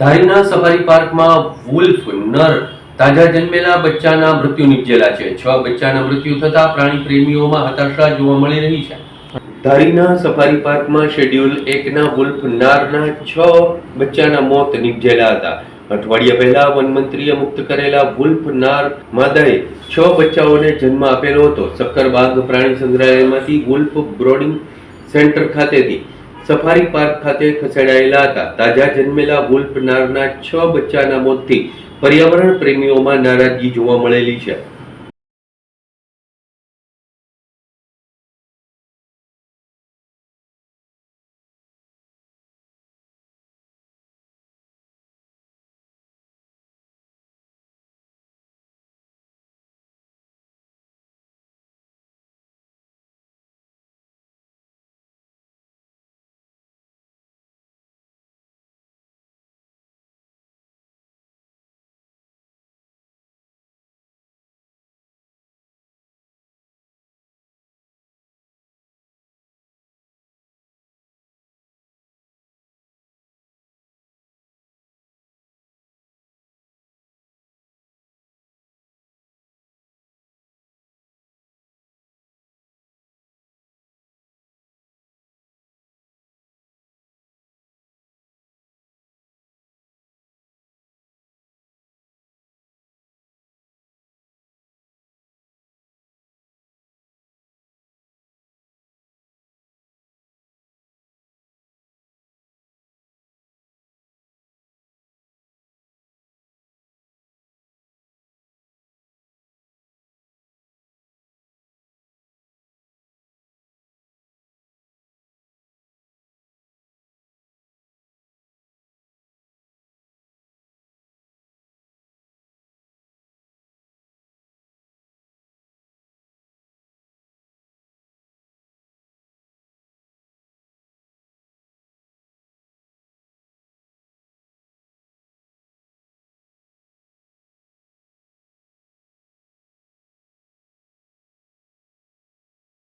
ધારીના safari પાર્કમાં wolf, નર, તાજા જન્મેલા બચ્ચાના મૃત્યુ નિપજેલા છે. છ બચ્ચાના મૃત્યુ થતા પ્રાણી પ્રેમીઓમાં હતાશા જોવા મળી રહી છે. ધારીના સફારી પાર્કમાં શેડ્યુલ એકના વુલ્ફ, નારના છ બચ્ચાના મોત નિપજેલા હતા. અઠવાડિયા પહેલા વનમંત્રીએ મુક્ત કરેલા વુલ્ફ, નાર માદાએ છ બચ્ચાઓને જન્મ આપેલો હતો. સક્કરબાગ પ્રાણી સંગ્રહાલયમાંથી વુલ્ફ બ્રોડિંગ સેન્ટર ખાતેથી સફારી પાર્ક ખાતે ખસેડાયેલા હતા. તાજા જન્મેલા વુલ્ફ નારના છ બચ્ચાના મોતથી પર્યાવરણ પ્રેમીઓમાં નારાજગી જોવા મળેલી છે.